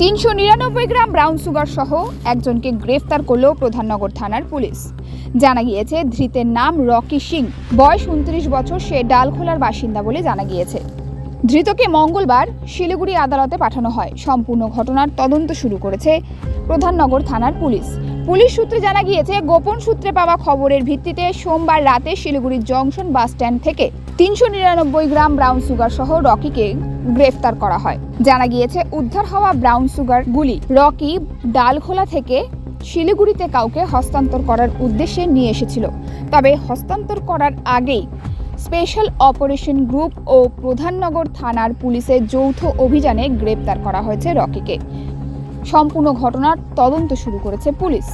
তিনশো নিরানব্বই gram brown sugar সহ একজনকে গ্রেফতার করল প্রধাননগর থানার পুলিশ। জানা গিয়েছে, ধৃতের নাম রকি সিং। বয়স উনত্রিশ বছর, সে ডালখোলার বাসিন্দা বলে জানা গিয়েছে। ধৃতকে মঙ্গলবার শিলিগুড়ি আদালতে পাঠানো হয়। সম্পূর্ণ ঘটনার তদন্ত শুরু করেছে প্রধাননগর থানার পুলিশ। পুলিশ সূত্রে জানা গিয়েছে, গোপন সূত্রে পাওয়া খবরের ভিত্তিতে সোমবার রাতে শিলিগুড়ির জংশন বাস স্ট্যান্ড থেকে তিনশো নিরানব্বই গ্রাম ব্রাউন সুগার সহ রকিকে গ্রেফতার করা হয়। জানা গিয়েছে, উদ্ধার হওয়া ব্রাউন সুগার গুলি রকি ডালখোলা থেকে শিলিগুড়িতে কাউকে হস্তান্তর করার উদ্দেশ্যে নিয়ে এসেছিল। তবে হস্তান্তর করার আগেই স্পেশাল অপারেশন গ্রুপ ও প্রধাননগর থানার পুলিশের যৌথ অভিযানে গ্রেপ্তার করা হয়েছে রকিকে। সম্পূর্ণ ঘটনার তদন্ত শুরু করেছে পুলিশ।